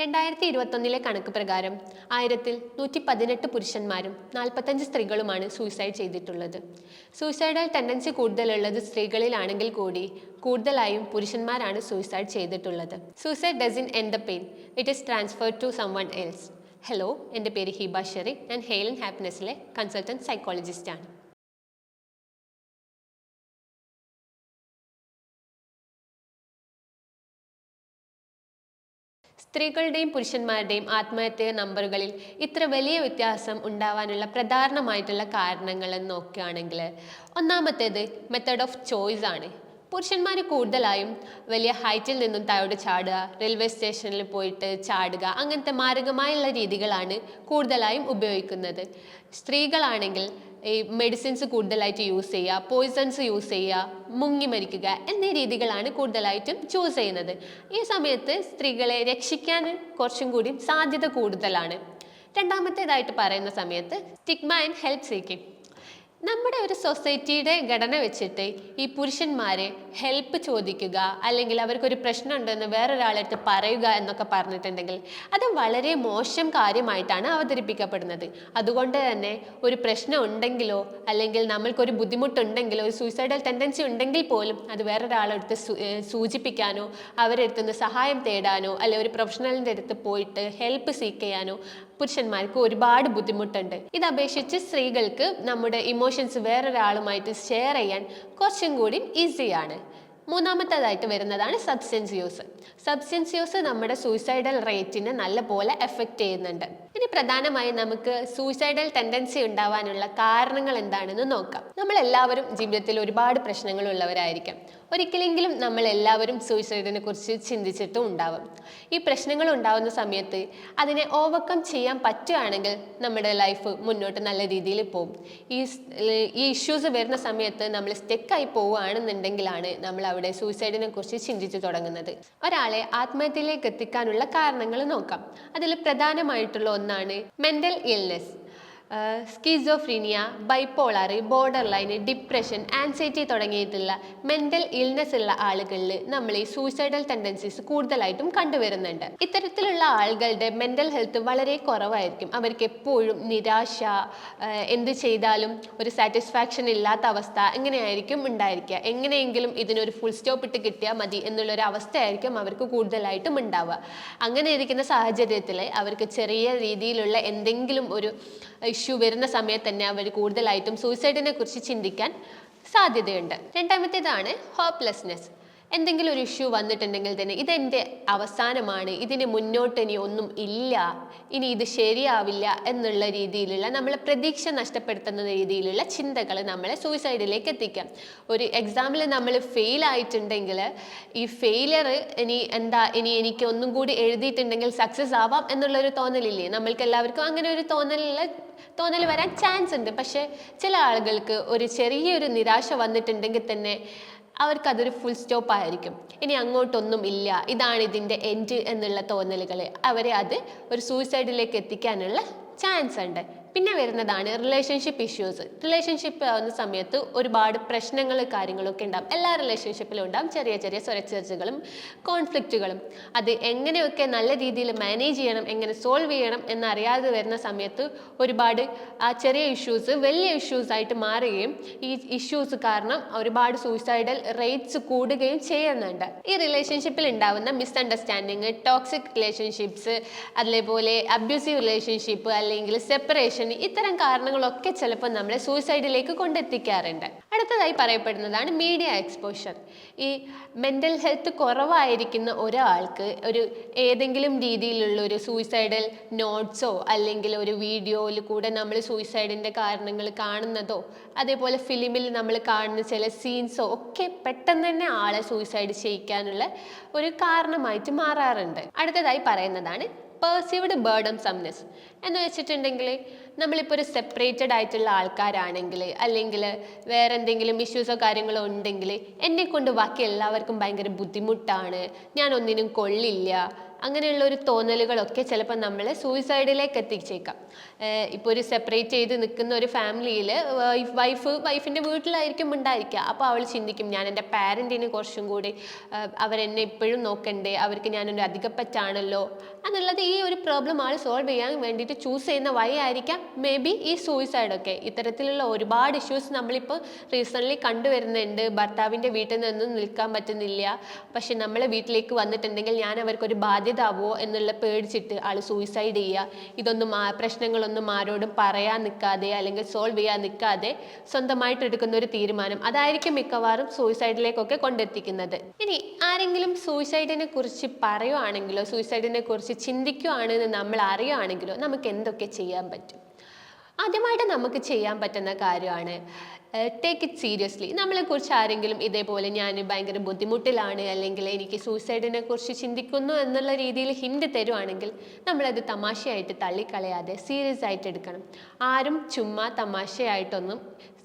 രണ്ടായിരത്തി ഇരുപത്തൊന്നിലെ കണക്ക് പ്രകാരം ആയിരത്തിൽ നൂറ്റി പതിനെട്ട് പുരുഷന്മാരും നാൽപ്പത്തഞ്ച് സ്ത്രീകളുമാണ് സൂയിസൈഡ് ചെയ്തിട്ടുള്ളത്. സൂയിസൈഡൽ ടെൻഡൻസി കൂടുതലുള്ളത് സ്ത്രീകളിലാണെങ്കിൽ കൂടി കൂടുതലായും പുരുഷന്മാരാണ് സൂയിസൈഡ് ചെയ്തിട്ടുള്ളത്. Suicide doesn't end the pain it is transfer to someone else hello എന്റെ പേര് ഹീബ ഷെറി ഞാൻ ആൻഡ് ഹാപ്പിനെസ്സിലെ കൺസൾട്ടന്റ് സൈക്കോളജിസ്റ്റാണ് സ്ത്രീകളുടെയും പുരുഷന്മാരുടെയും ആത്മഹത്യ നമ്പറുകളിൽ ഇത്ര വലിയ വ്യത്യാസം ഉണ്ടാവാനുള്ള പ്രധാനമായിട്ടുള്ള കാരണങ്ങൾ എന്ന് നോക്കുകയാണെങ്കിൽ ഒന്നാമത്തേത് മെത്തേഡ് ഓഫ് ചോയ്സ് ആണ്. പുരുഷന്മാർ കൂടുതലായും വലിയ ഹൈറ്റിൽ നിന്നും താഴോട്ട് ചാടുക റെയിൽവേ സ്റ്റേഷനിൽ പോയിട്ട് ചാടുക അങ്ങനത്തെ മാരകമായുള്ള രീതികളാണ് കൂടുതലായും ഉപയോഗിക്കുന്നത്. സ്ത്രീകളാണെങ്കിൽ ഈ മെഡിസിൻസ് കൂടുതലായിട്ട് യൂസ് ചെയ്യുക പോയിസൺസ് യൂസ് ചെയ്യുക മുങ്ങി മരിക്കുക എന്നീ രീതികളാണ് കൂടുതലായിട്ടും ചൂസ് ചെയ്യുന്നത്. ഈ സമയത്ത് സ്ത്രീകളെ രക്ഷിക്കാൻ കുറച്ചും കൂടി സാധ്യത കൂടുതലാണ്. രണ്ടാമത്തേതായിട്ട് പറയുന്ന സമയത്ത് സ്റ്റിഗ്മ ആൻഡ് ഹെൽപ്പ് സീക്കിംഗ് നമ്മുടെ ഒരു സൊസൈറ്റിയുടെ ഘടന വെച്ചിട്ട് ഈ പുരുഷന്മാരെ ഹെൽപ്പ് ചോദിക്കുക അല്ലെങ്കിൽ അവർക്കൊരു പ്രശ്നം ഉണ്ടെന്ന് വേറൊരാളെടുത്ത് പറയുക എന്നൊക്കെ പറഞ്ഞിട്ടുണ്ടെങ്കിൽ അത് വളരെ മോശം കാര്യമായിട്ടാണ് അവതരിപ്പിക്കപ്പെടുന്നത്. അതുകൊണ്ട് തന്നെ ഒരു പ്രശ്നം ഉണ്ടെങ്കിലോ അല്ലെങ്കിൽ നമ്മൾക്കൊരു ബുദ്ധിമുട്ടുണ്ടെങ്കിലോ ഒരു സൂയിസൈഡൽ ടെൻഡൻസി ഉണ്ടെങ്കിൽ പോലും അത് വേറൊരാളെടുത്ത് സൂചിപ്പിക്കാനോ അവരെടുത്തുനിന്ന് സഹായം തേടാനോ അല്ലെ ഒരു പ്രൊഫഷണലിന്റെ അടുത്ത് പോയിട്ട് ഹെൽപ്പ് സീക്ക് ചെയ്യാനോ പുരുഷന്മാർക്ക് ഒരുപാട് ബുദ്ധിമുട്ടുണ്ട്. ഇത് സ്ത്രീകൾക്ക് നമ്മുടെ ഇമോഷൻസ് വേറൊരാളുമായിട്ട് ഷെയർ ചെയ്യാൻ കുറച്ചും കൂടി ഈസിയാണ് മൂന്നാമത്തേതായിട്ട് വരുന്നതാണ് സബ്സ്റ്റൻസ് യൂസ് സബ്സ്റ്റൻസ് യൂസ് നമ്മുടെ സൂയിസൈഡൽ റേറ്റിനെ നല്ലപോലെ എഫക്റ്റ് ചെയ്യുന്നുണ്ട്. ഇനി പ്രധാനമായും നമുക്ക് സൂയിസൈഡൽ ടെൻഡൻസി ഉണ്ടാവാനുള്ള കാരണങ്ങൾ എന്താണെന്ന് നോക്കാം. നമ്മൾ എല്ലാവരും ജീവിതത്തിൽ ഒരുപാട് പ്രശ്നങ്ങൾ ഉള്ളവരായിരിക്കാം. ഒരിക്കലെങ്കിലും നമ്മൾ എല്ലാവരും സൂയിസൈഡിനെ കുറിച്ച് ചിന്തിച്ചിട്ടും ഉണ്ടാവും. ഈ പ്രശ്നങ്ങൾ ഉണ്ടാവുന്ന സമയത്ത് അതിനെ ഓവർകം ചെയ്യാൻ പറ്റുകയാണെങ്കിൽ നമ്മുടെ ലൈഫ് മുന്നോട്ട് നല്ല രീതിയിൽ പോകും. ഈ ഈ ഇഷ്യൂസ് വരുന്ന സമയത്ത് നമ്മൾ സ്റ്റെക്കായി പോവുകയാണെന്നുണ്ടെങ്കിലാണ് നമ്മൾ അവിടെ സൂയിസൈഡിനെ കുറിച്ച് ചിന്തിച്ചു തുടങ്ങുന്നത്. ഒരാളെ ആത്മഹത്യയിലേക്ക് എത്തിക്കാനുള്ള കാരണങ്ങൾ നോക്കാം. അതിൽ പ്രധാനമായിട്ടുള്ള ഒന്നാണ് mental illness schizophrenia bipolar borderline depression anxiety തുടങ്ങിയിട്ടുള്ള മെന്റൽ ഇൽനെസ് ഉള്ള ആളുകളിൽ നമ്മൾ ഈ സൂയിസൈഡൽ ടെൻഡൻസീസ് കൂടുതലായിട്ടും കണ്ടുവരുന്നുണ്ട്. ഇത്തരത്തിലുള്ള ആളുകളുടെ മെന്റൽ ഹെൽത്ത് വളരെ കുറവായിരിക്കും. അവർക്ക് എപ്പോഴും നിരാശ എന്ത് ചെയ്താലും ഒരു സാറ്റിസ്ഫാക്ഷൻ ഇല്ലാത്ത അവസ്ഥ എങ്ങനെയായിരിക്കും ഉണ്ടായിരിക്കുക. എങ്ങനെയെങ്കിലും ഇതിനൊരു ഫുൾ സ്റ്റോപ്പ് ഇട്ട് കിട്ടിയാൽ മതി എന്നുള്ളൊരു അവസ്ഥയായിരിക്കും അവർക്ക് കൂടുതലായിട്ടും ഉണ്ടാവുക. അങ്ങനെ ഇരിക്കുന്ന സാഹചര്യത്തിൽ അവർക്ക് ചെറിയ രീതിയിലുള്ള എന്തെങ്കിലും ഒരു ഇഷ്യൂ വരുന്ന സമയത്ത് തന്നെ അവർ കൂടുതലായിട്ടും സൂയിസൈഡിനെ കുറിച്ച് ചിന്തിക്കാൻ സാധ്യതയുണ്ട്. രണ്ടാമത്തേതാണ് ഹോപ്പ്ലെസ്നെസ് എന്തെങ്കിലും ഒരു ഇഷ്യൂ വന്നിട്ടുണ്ടെങ്കിൽ തന്നെ ഇതെന്റെ അവസാനമാണ്. ഇതിന് മുന്നോട്ട് ഇനി ഒന്നും ഇല്ല. ഇനി ഇത് ശരിയാവില്ല എന്നുള്ള രീതിയിലുള്ള നമ്മൾ പ്രതീക്ഷ നഷ്ടപ്പെടുത്തുന്ന രീതിയിലുള്ള ചിന്തകൾ നമ്മളെ സൂയിസൈഡിലേക്ക് എത്തിക്കാം. ഒരു എക്സാമിൽ നമ്മൾ ഫെയിൽ ആയിട്ടുണ്ടെങ്കിൽ ഈ ഫെയിലിയർ ഇനി എന്താ ഇനി എനിക്ക് ഒന്നും കൂടി എഴുതിയിട്ടുണ്ടെങ്കിൽ സക്സസ് ആവാം എന്നുള്ളൊരു തോന്നലില്ലേ? നമ്മൾക്ക് എല്ലാവർക്കും അങ്ങനെ ഒരു തോന്നലുള്ള തോന്നൽ വരാൻ ചാൻസ് ഉണ്ട്. പക്ഷേ ചില ആളുകൾക്ക് ഒരു ചെറിയൊരു നിരാശ വന്നിട്ടുണ്ടെങ്കിൽ തന്നെ അവർക്കതൊരു ഫുൾ സ്റ്റോപ്പ് ആയിരിക്കും. ഇനി അങ്ങോട്ടൊന്നും ഇല്ല. ഇതാണ് ഇതിന്റെ എൻഡ് എന്നുള്ള തോന്നലുകൾ അവരെ അത് ഒരു സൂയിസൈഡിലേക്ക് എത്തിക്കാനുള്ള ചാൻസ് ഉണ്ട്. പിന്നെ വരുന്നതാണ് റിലേഷൻഷിപ്പ് ഇഷ്യൂസ് റിലേഷൻഷിപ്പ് ആവുന്ന സമയത്ത് ഒരുപാട് പ്രശ്നങ്ങൾ കാര്യങ്ങളൊക്കെ ഉണ്ടാവും. എല്ലാ റിലേഷൻഷിപ്പിലും ഉണ്ടാവും. ചെറിയ ചെറിയ സ്വരച്ചേർച്ചകളും കോൺഫ്ലിക്റ്റുകളും അത് എങ്ങനെയൊക്കെ നല്ല രീതിയിൽ മാനേജ് ചെയ്യണം എങ്ങനെ സോൾവ് ചെയ്യണം എന്നറിയാതെ വരുന്ന സമയത്ത് ഒരുപാട് ആ ചെറിയ ഇഷ്യൂസ് വലിയ ഇഷ്യൂസ് ആയിട്ട് മാറുകയും ഈ ഇഷ്യൂസ് കാരണം ഒരുപാട് സൂയിസൈഡൽ റേറ്റ്സ് കൂടുകയും ചെയ്യുന്നുണ്ട്. ഈ റിലേഷൻഷിപ്പിൽ ഉണ്ടാവുന്ന മിസ്അണ്ടർസ്റ്റാൻഡിങ് ടോക്സിക് റിലേഷൻഷിപ്സ് അതേപോലെ അബ്യൂസീവ് റിലേഷൻഷിപ്പ് അല്ലെങ്കിൽ സെപ്പറേഷൻ ഇത്തരം കാരണങ്ങളൊക്കെ ചിലപ്പോൾ നമ്മളെ സൂയിസൈഡിലേക്ക് കൊണ്ടെത്തിക്കാറുണ്ട്. അടുത്തതായി പറയപ്പെടുന്നതാണ് മീഡിയ എക്സ്പോഷർ ഈ മെന്റൽ ഹെൽത്ത് കുറവായിരിക്കുന്ന ഒരാൾക്ക് ഒരു ഏതെങ്കിലും രീതിയിലുള്ള ഒരു സൂയിസൈഡൽ നോട്ട്സോ അല്ലെങ്കിൽ ഒരു വീഡിയോയിൽ കൂടെ നമ്മൾ സൂയിസൈഡിന്റെ കാരണങ്ങൾ കാണുന്നതോ അതേപോലെ ഫിലിമിൽ നമ്മൾ കാണുന്ന ചില സീൻസോ ഒക്കെ പെട്ടെന്ന് തന്നെ ആളെ സൂയിസൈഡ് ചെയ്യിക്കാനുള്ള ഒരു കാരണമായിട്ട് മാറാറുണ്ട്. അടുത്തതായി പറയുന്നതാണ് പേഴ്സീവ്ഡ് ബേർഡം സംനെസ് എന്ന് വെച്ചിട്ടുണ്ടെങ്കിൽ നമ്മളിപ്പോൾ ഒരു സെപ്പറേറ്റഡ് ആയിട്ടുള്ള ആൾക്കാരാണെങ്കിൽ അല്ലെങ്കിൽ വേറെ എന്തെങ്കിലും ഇഷ്യൂസോ കാര്യങ്ങളോ ഉണ്ടെങ്കിൽ എന്നെ കൊണ്ട് ബാക്കി എല്ലാവർക്കും ഭയങ്കര ബുദ്ധിമുട്ടാണ്. ഞാൻ ഒന്നിനും കൊള്ളില്ല. അങ്ങനെയുള്ള ഒരു തോന്നലുകളൊക്കെ ചിലപ്പോൾ നമ്മളെ സൂയിസൈഡിലേക്ക് എത്തിച്ചേക്കാം. ഇപ്പോൾ ഒരു സെപ്പറേറ്റ് ചെയ്ത് നിൽക്കുന്ന ഒരു ഫാമിലിയിൽ വൈഫ് വൈഫ് വൈഫിന്റെ വീട്ടിലായിരിക്കും ഉണ്ടായിരിക്കുക. അപ്പോൾ അവൾ ചിന്തിക്കും ഞാൻ എന്റെ പാരന്റിന് കുറച്ചും കൂടി അവരെന്നെ ഇപ്പോഴും നോക്കണ്ടേ? അവർക്ക് ഞാനൊരു അധികപ്പറ്റാണല്ലോ? എന്നുള്ളത് ഈ ഒരു പ്രോബ്ലം ആൾ സോൾവ് ചെയ്യാൻ വേണ്ടിയിട്ട് ചൂസ് ചെയ്യുന്ന വഴി ആയിരിക്കാം. മേ ബി ഈ സൂയിസൈഡൊക്കെ ഇത്തരത്തിലുള്ള ഒരുപാട് ഇഷ്യൂസ് നമ്മളിപ്പോൾ റീസെന്റ്ലി കണ്ടുവരുന്നുണ്ട്. ഭർത്താവിന്റെ വീട്ടിൽ നിന്നും നിൽക്കാൻ പറ്റുന്നില്ല. പക്ഷെ നമ്മളെ വീട്ടിലേക്ക് വന്നിട്ടുണ്ടെങ്കിൽ ഞാൻ അവർക്കൊരു ബാധ്യത ആവുമോ എന്നുള്ള പേടിച്ചിട്ട് ആൾ സൂയിസൈഡ് ചെയ്യുക ഇതൊന്നും പ്രശ്നങ്ങളൊന്നും ആരോടും പറയാൻ നിൽക്കാതെ അല്ലെങ്കിൽ സോൾവ് ചെയ്യാൻ നിൽക്കാതെ സ്വന്തമായിട്ട് എടുക്കുന്ന ഒരു തീരുമാനം അതായിരിക്കും മിക്കവാറും സൂയിസൈഡിലേക്കൊക്കെ കൊണ്ടെത്തിക്കുന്നത്. ഇനി ആരെങ്കിലും സൂയിസൈഡിനെ കുറിച്ച് പറയുവാണെങ്കിലോ സൂയിസൈഡിനെ കുറിച്ച് ചിന്തിക്കുവാണെന്ന് നമ്മൾ അറിയുകയാണെങ്കിലോ നമുക്ക് എന്തൊക്കെ ചെയ്യാൻ പറ്റും? ആദ്യമായിട്ട് നമുക്ക് ചെയ്യാൻ പറ്റുന്ന കാര്യമാണ് ടേക്ക് ഇറ്റ് സീരിയസ്ലി നമ്മളെക്കുറിച്ച് ആരെങ്കിലും ഇതേപോലെ ഞാൻ ഭയങ്കര ബുദ്ധിമുട്ടിലാണ് അല്ലെങ്കിൽ എനിക്ക് സൂയിസൈഡിനെ കുറിച്ച് ചിന്തിക്കുന്നു എന്നുള്ള രീതിയിൽ ഹിൻഡ് തരുവാണെങ്കിൽ നമ്മളത് തമാശയായിട്ട് തള്ളിക്കളയാതെ സീരിയസ് ആയിട്ട് എടുക്കണം. ആരും ചുമ്മാ തമാശയായിട്ടൊന്നും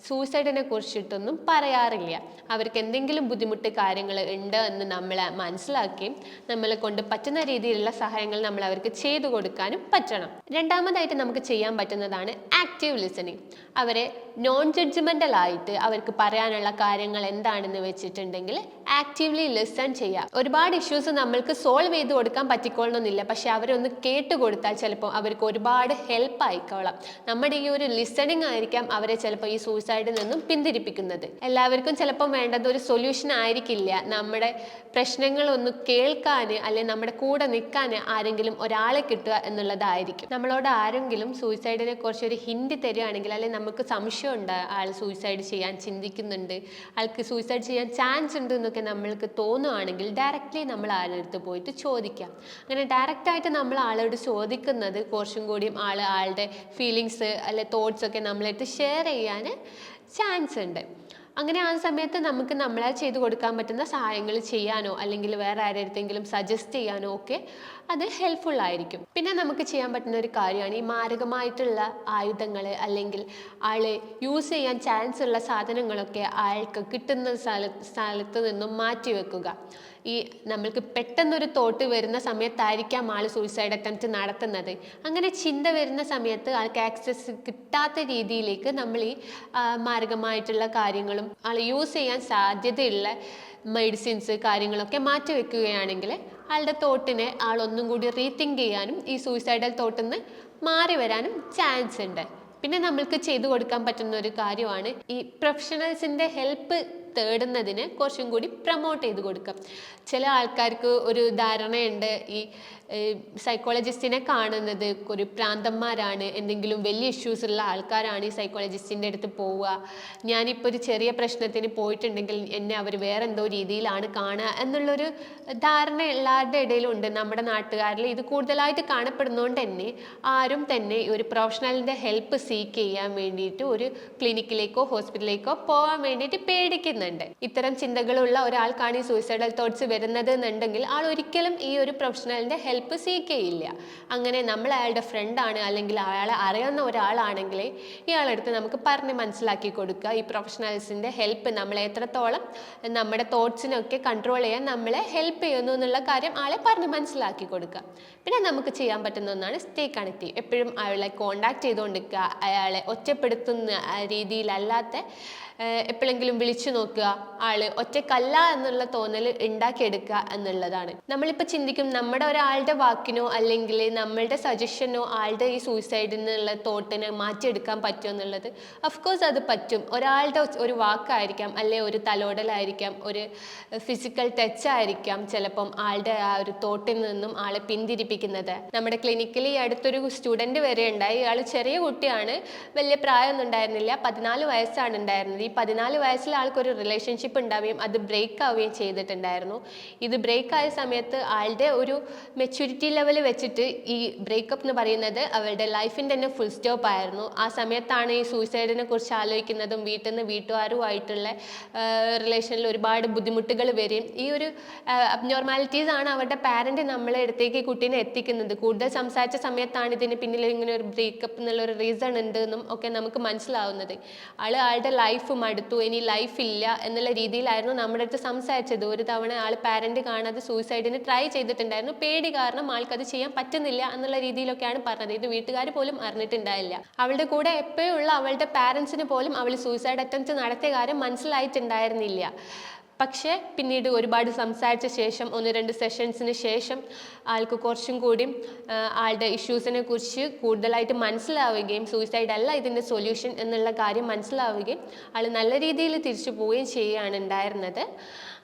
സൂയിസൈഡിനെ കുറിച്ചിട്ടൊന്നും പറയാറില്ല. അവർക്ക് എന്തെങ്കിലും ബുദ്ധിമുട്ട് കാര്യങ്ങൾ ഉണ്ട് എന്ന് നമ്മൾ മനസ്സിലാക്കി നമ്മളെ കൊണ്ട് പറ്റുന്ന രീതിയിലുള്ള സഹായങ്ങൾ നമ്മൾ അവർക്ക് ചെയ്തു കൊടുക്കാനും പറ്റണം. രണ്ടാമതായിട്ട് നമുക്ക് ചെയ്യാൻ പറ്റുന്നതാണ് ആക്റ്റീവ് ലിസണിങ് അവരെ നോൺ ജഡ്ജ്മെന്റൽ ആയിട്ട് അവർക്ക് പറയാനുള്ള കാര്യങ്ങൾ എന്താണെന്ന് വെച്ചിട്ടുണ്ടെങ്കിൽ ആക്റ്റീവ്ലി ലിസൺ ചെയ്യുക. ഒരുപാട് ഇഷ്യൂസ് നമ്മൾക്ക് സോൾവ് ചെയ്ത് കൊടുക്കാൻ പറ്റിക്കൊള്ളണമെന്നില്ല. പക്ഷെ അവരൊന്ന് കേട്ട് കൊടുത്താൽ ചിലപ്പോൾ അവർക്ക് ഒരുപാട് ഹെൽപ്പ് ആയിക്കോളാം. നമ്മുടെ ഈ ഒരു ലിസണിങ് ആയിരിക്കാം അവരെ ചിലപ്പോൾ ഈ സൂയിസൈഡിൽ നിന്നും പിന്തിരിപ്പിക്കുന്നത്. എല്ലാവർക്കും ചിലപ്പോൾ വേണ്ടത് ഒരു സൊല്യൂഷൻ ആയിരിക്കില്ല. നമ്മുടെ പ്രശ്നങ്ങളൊന്ന് കേൾക്കാൻ അല്ലെങ്കിൽ നമ്മുടെ കൂടെ നിൽക്കാൻ ആരെങ്കിലും ഒരാളെ കിട്ടുക എന്നുള്ളതായിരിക്കും. നമ്മളോട് ആരെങ്കിലും സൂയിസൈഡിനെ കുറിച്ച് ഒരു ഹിൻഡ് തരികയാണെങ്കിൽ അല്ലെങ്കിൽ നമുക്ക് സംശയം ഉണ്ട് ആൾ സൂയിസൈഡ് ചെയ്യാൻ ചിന്തിക്കുന്നുണ്ട്. ആൾക്ക് സൂയിസൈഡ് ചെയ്യാൻ ചാൻസ് ഉണ്ട് എന്നൊക്കെ നമ്മൾക്ക് തോന്നുകയാണെങ്കിൽ ഡയറക്റ്റ്ലി നമ്മൾ ആളുടെ അടുത്ത് പോയിട്ട് ചോദിക്കാം. അങ്ങനെ ഡയറക്റ്റായിട്ട് നമ്മൾ ആളോട് ചോദിക്കുന്നത് കുറച്ചും കൂടിയും ആൾ ആളുടെ ഫീലിങ്സ് അല്ലെ തോട്ട്സ് ഒക്കെ നമ്മളടുത്ത് ഷെയർ ചെയ്യാൻ ചാൻസ് ഉണ്ട്. അങ്ങനെ ആ സമയത്ത് നമുക്ക് നമ്മളെ ചെയ്തു കൊടുക്കാൻ പറ്റുന്ന സഹായങ്ങൾ ചെയ്യാനോ അല്ലെങ്കിൽ വേറെ ആരെടുത്തെങ്കിലും സജസ്റ്റ് ചെയ്യാനോ ഒക്കെ അത് ഹെൽപ്ഫുൾ ആയിരിക്കും. പിന്നെ നമുക്ക് ചെയ്യാൻ പറ്റുന്ന ഒരു കാര്യമാണ് ഈ മാരകമായിട്ടുള്ള ആയുധങ്ങൾ അല്ലെങ്കിൽ ആളെ യൂസ് ചെയ്യാൻ ചാൻസ് ഉള്ള സാധനങ്ങളൊക്കെ ആൾക്ക് കിട്ടുന്ന സ്ഥല സ്ഥലത്ത് നിന്നും മാറ്റി വെക്കുക. ഈ നമ്മൾക്ക് പെട്ടെന്നൊരു തോട്ട് വരുന്ന സമയത്തായിരിക്കാം ആൾ സൂയിസൈഡ് അറ്റംപ്റ്റ് നടത്തുന്നത്. അങ്ങനെ ചിന്ത വരുന്ന സമയത്ത് ആൾക്ക് ആക്സസ് കിട്ടാത്ത രീതിയിലേക്ക് നമ്മൾ ഈ മാരകമായിട്ടുള്ള കാര്യങ്ങളും ആൾ യൂസ് ചെയ്യാൻ സാധ്യതയുള്ള മെഡിസിൻസ് കാര്യങ്ങളൊക്കെ മാറ്റി വെക്കുകയാണെങ്കിൽ ആളുടെ തോട്ടിനെ ആൾ ഒന്നും കൂടി റീത്തിങ്ക് ചെയ്യാനും ഈ സൂയിസൈഡൽ തോട്ടിൽ നിന്ന് മാറി വരാനും ചാൻസ് ഉണ്ട്. പിന്നെ നമ്മൾക്ക് ചെയ്തു കൊടുക്കാൻ പറ്റുന്ന ഒരു കാര്യമാണ് ഈ പ്രൊഫഷണൽസിന്റെ ഹെൽപ്പ് തേടുന്നതിന് കുറച്ചും കൂടി പ്രൊമോട്ട് ചെയ്ത് കൊടുക്കാം ചില ആൾക്കാർക്ക് ഒരു ധാരണയുണ്ട് ഈ സൈക്കോളജിസ്റ്റിനെ കാണുന്നത് ഒരു പ്രാന്തന്മാരാണ് എന്തെങ്കിലും വലിയ ഇഷ്യൂസ് ഉള്ള ആൾക്കാരാണ് ഈ സൈക്കോളജിസ്റ്റിന്റെ അടുത്ത് പോവുക. ഞാനിപ്പോൾ ഒരു ചെറിയ പ്രശ്നത്തിന് പോയിട്ടുണ്ടെങ്കിൽ എന്നെ അവർ വേറെ എന്തോ രീതിയിലാണ് കാണുക എന്നുള്ളൊരു ധാരണ എല്ലാവരുടെ ഇടയിലുണ്ട്. നമ്മുടെ നാട്ടുകാരിൽ ഇത് കൂടുതലായിട്ട് കാണപ്പെടുന്നതുകൊണ്ട് തന്നെ ആരും തന്നെ ഒരു പ്രൊഫഷണലിന്റെ ഹെൽപ്പ് സീക്ക് ചെയ്യാൻ വേണ്ടിയിട്ട് ഒരു ക്ലിനിക്കിലേക്കോ ഹോസ്പിറ്റലിലേക്കോ പോകാൻ വേണ്ടിയിട്ട് പേടിക്കുന്നുണ്ട്. ഇത്തരം ചിന്തകളുള്ള ഒരാൾക്കാണ് ഈ സൂയിസൈഡൽ തോട്ട്സ് വരുന്നത് എന്നുണ്ടെങ്കിൽ ആൾ ഒരിക്കലും ഈ ഒരു പ്രൊഫഷണലിന്റെ സീക്ക് സീക്കേയില്ല അങ്ങനെ നമ്മൾ അയാളുടെ ഫ്രണ്ടാണ് അല്ലെങ്കിൽ അയാളെ അറിയുന്ന ഒരാളാണെങ്കിൽ ഇയാളെടുത്ത് നമുക്ക് പറഞ്ഞ് മനസ്സിലാക്കി കൊടുക്കുക. ഈ പ്രൊഫഷണൽസിന്റെ ഹെൽപ്പ് നമ്മളെ എത്രത്തോളം നമ്മുടെ തോട്ട്സിനൊക്കെ കൺട്രോൾ ചെയ്യാൻ നമ്മളെ ഹെൽപ്പ് ചെയ്യുന്നു എന്നുള്ള കാര്യം ആളെ പറഞ്ഞ് മനസ്സിലാക്കി കൊടുക്കുക. പിന്നെ നമുക്ക് ചെയ്യാൻ പറ്റുന്ന ഒന്നാണ് സ്റ്റേ കണക്റ്റീവ് എപ്പോഴും അയാളെ കോണ്ടാക്ട് ചെയ്തുകൊണ്ടിരിക്കുക. അയാളെ ഒറ്റപ്പെടുത്തുന്ന രീതിയിലല്ലാത്ത എപ്പോഴെങ്കിലും വിളിച്ചു നോക്കുക ആൾ ഒറ്റക്കല്ല എന്നുള്ള തോന്നൽ ഉണ്ടാക്കിയെടുക്കുക എന്നുള്ളതാണ്. നമ്മളിപ്പോൾ ചിന്തിക്കും നമ്മുടെ ഒരാളുടെ വാക്കിനോ അല്ലെങ്കിൽ നമ്മളുടെ സജഷനോ ആളുടെ ഈ സൂയിസൈഡിൽ നിന്നുള്ള തോട്ടിനെ മാറ്റിയെടുക്കാൻ പറ്റുമോ എന്നുള്ളത് അഫ്കോഴ്സ് അത് പറ്റും. ഒരാളുടെ ഒരു വാക്കായിരിക്കാം അല്ലെ ഒരു തലോടലായിരിക്കാം ഒരു ഫിസിക്കൽ ടച്ച് ആയിരിക്കാം ചിലപ്പം ആളുടെ ആ ഒരു തോട്ടിൽ നിന്നും ആളെ പിന്തിരിപ്പിക്കുന്നത്. നമ്മുടെ ക്ലിനിക്കിൽ ഈ അടുത്തൊരു സ്റ്റുഡന്റ് വരെ ഉണ്ടായി. ഇയാൾ ചെറിയ കുട്ടിയാണ് വലിയ പ്രായമൊന്നും ഉണ്ടായിരുന്നില്ല പതിനാല് വയസ്സാണ് ഉണ്ടായിരുന്നത്. ഈ പതിനാല് വയസ്സിൽ ആൾക്കൊരു റിലേഷൻഷിപ്പ് ഉണ്ടാവുകയും അത് ബ്രേക്ക് ആവുകയും ചെയ്തിട്ടുണ്ടായിരുന്നു. ഇത് ബ്രേക്ക് ആയ സമയത്ത് ആളുടെ ഒരു മെച്യൂരിറ്റി ലെവൽ വെച്ചിട്ട് ഈ ബ്രേക്കപ്പ് എന്ന് പറയുന്നത് അവളുടെ ലൈഫിന്റെ തന്നെ ഫുൾ സ്റ്റോപ്പ് ആയിരുന്നു. ആ സമയത്താണ് ഈ സൂയിസൈഡിനെ കുറിച്ച് ആലോചിക്കുന്നതും വീട്ടിൽ നിന്ന് വീട്ടുകാരുമായിട്ടുള്ള റിലേഷനിൽ ഒരുപാട് ബുദ്ധിമുട്ടുകൾ വരും ഈ ഒരു അബ്നോർമാലിറ്റീസ് ആണ് അവരുടെ പാരന്റ് നമ്മളെ അടുത്തേക്ക് കുട്ടീനെ എത്തിക്കുന്നത്. കൂടുതൽ സംസാരിച്ച സമയത്താണ് ഇതിന് പിന്നിൽ ഇങ്ങനെ ഒരു ബ്രേക്കപ്പ് എന്നുള്ള ഒരു റീസൺ ഉണ്ട് എന്നും ഒക്കെ നമുക്ക് മനസ്സിലാവുന്നത്. ആൾ ആളുടെ ലൈഫ് മടുത്തു. ഇനി ലൈഫില്ല എന്നുള്ള രീതിയിലായിരുന്നു നമ്മുടെ അടുത്ത് സംസാരിച്ചത്. ഒരു തവണ ആൾ പാരന്റ് കാണാതെ സൂയിസൈഡിന് ട്രൈ ചെയ്തിട്ടുണ്ടായിരുന്നു. പേടി കാരണം ആൾക്കത് ചെയ്യാൻ പറ്റുന്നില്ല എന്നുള്ള രീതിയിലൊക്കെയാണ് പറഞ്ഞത്. ഇത് വീട്ടുകാർ പോലും അറിഞ്ഞിട്ടുണ്ടായില്ല. അവളുടെ കൂടെ എപ്പോഴും ഉള്ള അവളുടെ പാരൻസിന് പോലും അവൾ സൂയിസൈഡ് അറ്റംപ്റ്റ് നടത്തിയ കാര്യം മനസ്സിലായിട്ടുണ്ടായിരുന്നില്ല. പക്ഷേ പിന്നീട് ഒരുപാട് സംസാരിച്ച ശേഷം ഒന്ന് രണ്ട് സെഷൻസിന് ശേഷം ആൾക്ക് കുറച്ചും കൂടി ആളുടെ ഇഷ്യൂസിനെ കുറിച്ച് കൂടുതലായിട്ട് മനസ്സിലാവുകയും സൂയിസൈഡ് അല്ല ഇതിന്റെ സൊല്യൂഷൻ എന്നുള്ള കാര്യം മനസ്സിലാവുകയും ആൾ നല്ല രീതിയിൽ തിരിച്ചു പോവുകയും ചെയ്യുകയാണ് ഉണ്ടായിരുന്നത്.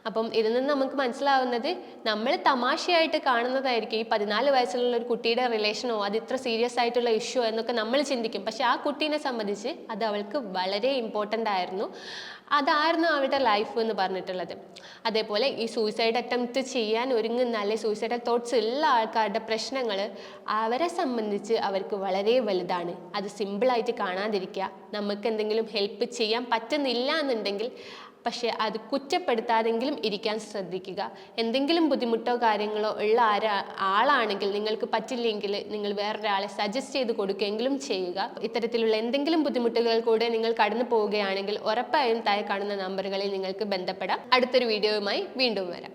അപ്പം ഇതിൽ നിന്ന് നമുക്ക് മനസ്സിലാവുന്നത് നമ്മൾ തമാശയായിട്ട് കാണുന്നതായിരിക്കും. ഈ പതിനാല് വയസ്സുള്ള ഒരു കുട്ടിയുടെ റിലേഷനോ അത് ഇത്ര സീരിയസ് ആയിട്ടുള്ള ഇഷ്യൂ എന്നൊക്കെ നമ്മൾ ചിന്തിക്കും. പക്ഷേ ആ കുട്ടീനെ സംബന്ധിച്ച് അത് അവൾക്ക് വളരെ ഇമ്പോർട്ടന്റ് ആയിരുന്നു. അതായിരുന്നു അവരുടെ ലൈഫ് എന്ന് പറഞ്ഞിട്ടുള്ളത്. അതേപോലെ ഈ സൂയിസൈഡ് അറ്റംപ്റ്റ് ചെയ്യാൻ ഒരുങ്ങുന്ന അല്ലെ സൂയിസൈഡൽ തോട്ട്സ് ഉള്ള ആൾക്കാരുടെ പ്രശ്നങ്ങൾ അവരെ സംബന്ധിച്ച് അവർക്ക് വളരെ വലുതാണ്. അത് സിമ്പിളായിട്ട് കാണാതിരിക്കുക. നമുക്ക് എന്തെങ്കിലും ഹെൽപ്പ് ചെയ്യാൻ പറ്റുന്നില്ല എന്നുണ്ടെങ്കിൽ പക്ഷേ അത് കുറ്റപ്പെടുത്താതെങ്കിലും ഇരിക്കാൻ ശ്രദ്ധിക്കുക. എന്തെങ്കിലും ബുദ്ധിമുട്ടോ കാര്യങ്ങളോ ഉള്ള ആരാ ആളാണെങ്കിൽ നിങ്ങൾക്ക് പറ്റില്ലെങ്കിൽ നിങ്ങൾ വേറൊരാളെ സജസ്റ്റ് ചെയ്ത് കൊടുക്കുകയെങ്കിലും ചെയ്യുക. ഇത്തരത്തിലുള്ള എന്തെങ്കിലും ബുദ്ധിമുട്ടുകൾ കൂടെ നിങ്ങൾ കടന്നു പോവുകയാണെങ്കിൽ ഉറപ്പായും താഴെ കാണുന്ന നമ്പറുകളിൽ നിങ്ങൾക്ക് ബന്ധപ്പെടാം. അടുത്തൊരു വീഡിയോയുമായി വീണ്ടും വരാം.